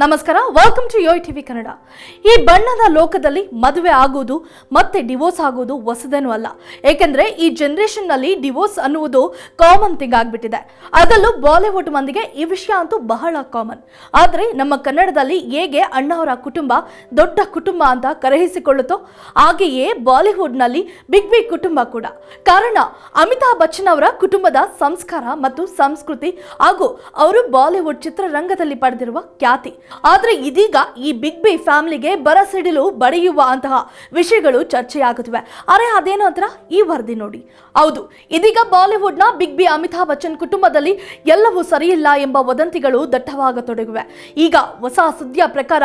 ನಮಸ್ಕಾರ welcome to Yoyo TV Kannada ಈ ಬಣ್ಣದ ಲೋಕದಲ್ಲಿ ಮದುವೆ ಆಗುವುದು ಮತ್ತೆ ಡಿವೋರ್ಸ್ ಆಗುವುದು ಹೊಸದೇನೂ ಅಲ್ಲ. ಏಕೆಂದ್ರೆ ಈ ಜನರೇಷನ್ನಲ್ಲಿ ಡಿವೋರ್ಸ್ ಅನ್ನುವುದು ಕಾಮನ್ ಥಿಂಗ್ ಆಗಿಬಿಟ್ಟಿದೆ. ಅದರಲ್ಲೂ ಬಾಲಿವುಡ್ ಮಂದಿಗೆ ಈ ವಿಷಯ ಅಂತೂ ಬಹಳ ಕಾಮನ್ ಆದ್ರೆ ನಮ್ಮ ಕನ್ನಡದಲ್ಲಿ ಹೇಗೆ ಅಣ್ಣವರ ಕುಟುಂಬ ದೊಡ್ಡ ಕುಟುಂಬ ಅಂತ ಕರೆಯಿಸಿಕೊಳ್ಳುತ್ತೋ ಹಾಗೆಯೇ ಬಾಲಿವುಡ್ನಲ್ಲಿ ಬಿಗ್ ಬಿಗ್ ಕುಟುಂಬ ಕೂಡ. ಕಾರಣ, ಅಮಿತಾಬ್ ಬಚ್ಚನ್ ಅವರ ಕುಟುಂಬದ ಸಂಸ್ಕಾರ ಮತ್ತು ಸಂಸ್ಕೃತಿ ಹಾಗೂ ಅವರು ಬಾಲಿವುಡ್ ಚಿತ್ರರಂಗದಲ್ಲಿ ಪಡೆದಿರುವ ಖ್ಯಾತಿ. ಆದ್ರೆ ಇದೀಗ ಈ ಬಿಗ್ ಬಿ ಫ್ಯಾಮಿಲಿಗೆ ಬರಸಿಡಿಲು ಬಡಿಯುವ ಅಂತಹ ವಿಷಯಗಳು ಚರ್ಚೆಯಾಗುತ್ತಿವೆ. ಅರೆ, ಅದೇನು ಅಂತರ? ಈ ವರದಿ ನೋಡಿ. ಹೌದು, ಇದೀಗ ಬಾಲಿವುಡ್ನ ಬಿಗ್ ಬಿ ಅಮಿತಾಬ್ ಬಚ್ಚನ್ ಕುಟುಂಬದಲ್ಲಿ ಎಲ್ಲವೂ ಸರಿಯಿಲ್ಲ ಎಂಬ ವದಂತಿಗಳು ದಟ್ಟವಾಗತೊಡಗಿವೆ. ಈಗ ಹೊಸ ಸುದ್ದಿಯ ಪ್ರಕಾರ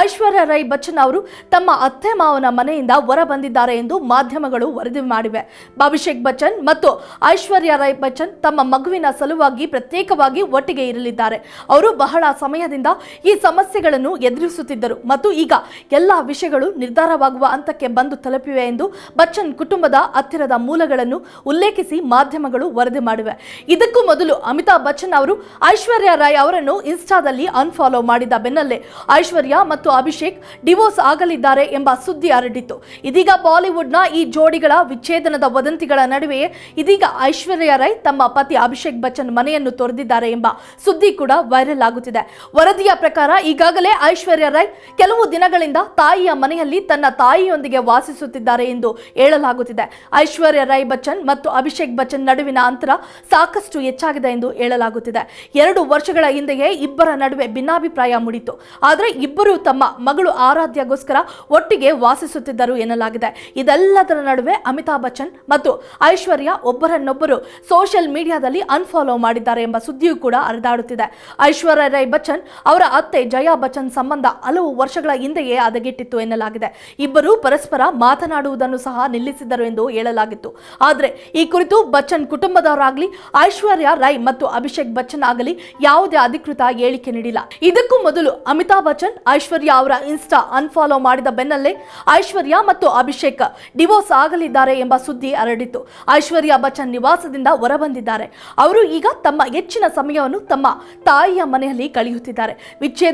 ಐಶ್ವರ್ಯ ರೈ ಬಚ್ಚನ್ ಅವರು ತಮ್ಮ ಅತ್ತೆ ಮಾವನ ಮನೆಯಿಂದ ಹೊರ ಬಂದಿದ್ದಾರೆ ಎಂದು ಮಾಧ್ಯಮಗಳು ವರದಿ ಮಾಡಿವೆ. ಅಭಿಷೇಕ್ ಬಚ್ಚನ್ ಮತ್ತು ಐಶ್ವರ್ಯ ರೈ ಬಚ್ಚನ್ ತಮ್ಮ ಮಗುವಿನ ಸಲುವಾಗಿ ಪ್ರತ್ಯೇಕವಾಗಿ ಒಟ್ಟಿಗೆ ಇರಲಿದ್ದಾರೆ. ಅವರು ಬಹಳ ಸಮಯದಿಂದ ಈ ಸಮಸ್ಯೆಗಳನ್ನು ಎದುರಿಸುತ್ತಿದ್ದರು. ಮತ್ತು ಈಗ ಎಲ್ಲ ವಿಷಯಗಳು ನಿರ್ಧಾರವಾಗುವ ಹಂತಕ್ಕೆ ಬಂದು ತಲುಪಿವೆ ಎಂದು ಬಚ್ಚನ್ ಕುಟುಂಬದ ಹತ್ತಿರದ ಮೂಲಗಳನ್ನು ಉಲ್ಲೇಖಿಸಿ ಮಾಧ್ಯಮಗಳು ವರದಿ ಮಾಡಿವೆ. ಇದಕ್ಕೂ ಮೊದಲು ಅಮಿತಾಬ್ ಬಚ್ಚನ್ ಅವರು ಐಶ್ವರ್ಯ ರಾಯ್ ಅವರನ್ನು ಇನ್ಸ್ಟಾದಲ್ಲಿ ಅನ್ಫಾಲೋ ಮಾಡಿದ ಬೆನ್ನಲ್ಲೇ ಐಶ್ವರ್ಯ ಮತ್ತು ಅಭಿಷೇಕ್ ಡಿವೋರ್ಸ್ ಆಗಲಿದ್ದಾರೆ ಎಂಬ ಸುದ್ದಿ ಹರಡಿತ್ತು. ಇದೀಗ ಬಾಲಿವುಡ್ನ ಈ ಜೋಡಿಗಳ ವಿಚ್ಛೇದನದ ವದಂತಿಗಳ ನಡುವೆಯೇ ಇದೀಗ ಐಶ್ವರ್ಯ ರೈ ತಮ್ಮ ಪತಿ ಅಭಿಷೇಕ್ ಬಚ್ಚನ್ ಮನೆಯನ್ನು ತೊರೆದಿದ್ದಾರೆ ಎಂಬ ಸುದ್ದಿ ಕೂಡ ವೈರಲ್ ಆಗುತ್ತಿದೆ. ವರದಿಯ ಪ್ರಕಾರ ಈಗಾಗಲೇ ಐಶ್ವರ್ಯ ರೈ ಕೆಲವು ದಿನಗಳಿಂದ ತಾಯಿಯ ಮನೆಯಲ್ಲಿ ತನ್ನ ತಾಯಿಯೊಂದಿಗೆ ವಾಸಿಸುತ್ತಿದ್ದಾರೆ ಎಂದು ಹೇಳಲಾಗುತ್ತಿದೆ. ಐಶ್ವರ್ಯ ರೈ ಬಚ್ಚನ್ ಮತ್ತು ಅಭಿಷೇಕ್ ಬಚ್ಚನ್ ನಡುವಿನ ಅಂತರ ಸಾಕಷ್ಟು ಹೆಚ್ಚಾಗಿದೆ ಎಂದು ಹೇಳಲಾಗುತ್ತಿದೆ. ಎರಡು ವರ್ಷಗಳ ಹಿಂದೆಯೇ ಇಬ್ಬರ ನಡುವೆ ಭಿನ್ನಾಭಿಪ್ರಾಯ ಮೂಡಿತು ಆದರೆ ಇಬ್ಬರು ತಮ್ಮ ಮಗಳು ಆರಾಧ್ಯಗೋಸ್ಕರ ಒಟ್ಟಿಗೆ ವಾಸಿಸುತ್ತಿದ್ದರು ಎನ್ನಲಾಗಿದೆ. ಇದೆಲ್ಲದರ ನಡುವೆ ಅಮಿತಾಬ್ ಬಚ್ಚನ್ ಮತ್ತು ಐಶ್ವರ್ಯ ಒಬ್ಬರನ್ನೊಬ್ಬರು ಸೋಷಿಯಲ್ ಮೀಡಿಯಾದಲ್ಲಿ ಅನ್ಫಾಲೋ ಮಾಡಿದ್ದಾರೆ ಎಂಬ ಸುದ್ದಿಯೂ ಕೂಡ ಹರಿದಾಡುತ್ತಿದೆ. ಐಶ್ವರ್ಯ ರೈ ಬಚ್ಚನ್ ಅವರ ಅತ್ತೆ ಜಯಾ ಬಚ್ಚನ್ ಸಂಬಂಧ ಹಲವು ವರ್ಷಗಳ ಹಿಂದೆಯೇ ಹದಗೆಟ್ಟಿತ್ತು ಎನ್ನಲಾಗಿದೆ. ಇಬ್ಬರು ಪರಸ್ಪರ ಮಾತನಾಡುವುದನ್ನು ಸಹ ನಿಲ್ಲಿಸಿದ್ದರು ಎಂದು ಹೇಳಲಾಗಿತ್ತು. ಆದರೆ ಈ ಕುರಿತು ಬಚ್ಚನ್ ಕುಟುಂಬದವರಾಗಲಿ, ಐಶ್ವರ್ಯ ರೈ ಮತ್ತು ಅಭಿಷೇಕ್ ಬಚ್ಚನ್ ಆಗಲಿ ಯಾವುದೇ ಅಧಿಕೃತ ಹೇಳಿಕೆ ನೀಡಿಲ್ಲ. ಇದಕ್ಕೂ ಮೊದಲು ಅಮಿತಾಬ್ ಬಚ್ಚನ್, ಐಶ್ವರ್ಯ ಅವರ ಇನ್ಸ್ಟಾ ಅನ್ಫಾಲೋ ಮಾಡಿದ ಬೆನ್ನಲ್ಲೇ ಐಶ್ವರ್ಯ ಮತ್ತು ಅಭಿಷೇಕ್ ಡಿವೋರ್ಸ್ ಆಗಲಿದ್ದಾರೆ ಎಂಬ ಸುದ್ದಿ ಹರಡಿತ್ತು. ಐಶ್ವರ್ಯ ಬಚ್ಚನ್ ನಿವಾಸದಿಂದ ಹೊರಬಂದಿದ್ದಾರೆ. ಅವರು ಈಗ ತಮ್ಮ ಹೆಚ್ಚಿನ ಸಮಯವನ್ನು ತಮ್ಮ ತಾಯಿಯ ಮನೆಯಲ್ಲಿ ಕಳೆಯುತ್ತಿದ್ದಾರೆ.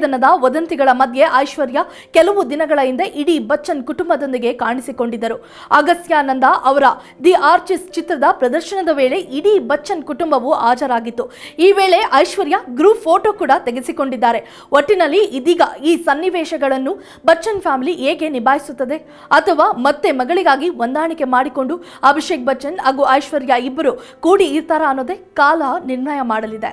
ವಿಚ್ಛೇದನದ ವದಂತಿಗಳ ಮಧ್ಯೆ ಐಶ್ವರ್ಯ ಕೆಲವು ದಿನಗಳ ಹಿಂದೆ ಇಡೀ ಬಚ್ಚನ್ ಕುಟುಂಬದೊಂದಿಗೆ ಕಾಣಿಸಿಕೊಂಡಿದ್ದರು. ಅಗಸ್ತ್ಯಾನಂದ ಅವರ ದಿ ಆರ್ಚಿಸ್ ಚಿತ್ರದ ಪ್ರದರ್ಶನದ ವೇಳೆ ಇಡೀ ಬಚ್ಚನ್ ಕುಟುಂಬವು ಹಾಜರಾಗಿತ್ತು. ಈ ವೇಳೆ ಐಶ್ವರ್ಯ ಗ್ರೂಪ್ ಫೋಟೋ ಕೂಡ ತೆಗೆಸಿಕೊಂಡಿದ್ದಾರೆ. ಒಟ್ಟಿನಲ್ಲಿ ಇದೀಗ ಈ ಸನ್ನಿವೇಶಗಳನ್ನು ಬಚ್ಚನ್ ಫ್ಯಾಮಿಲಿ ಹೇಗೆ ನಿಭಾಯಿಸುತ್ತದೆ ಅಥವಾ ಮತ್ತೆ ಮಗಳಿಗಾಗಿ ಹೊಂದಾಣಿಕೆ ಮಾಡಿಕೊಂಡು ಅಭಿಷೇಕ್ ಬಚ್ಚನ್ ಹಾಗೂ ಐಶ್ವರ್ಯ ಇಬ್ಬರು ಕೂಡಿ ಇರ್ತಾರ ಅನ್ನೋದೇ ಕಾಲ ನಿರ್ಣಯ ಮಾಡಲಿದೆ.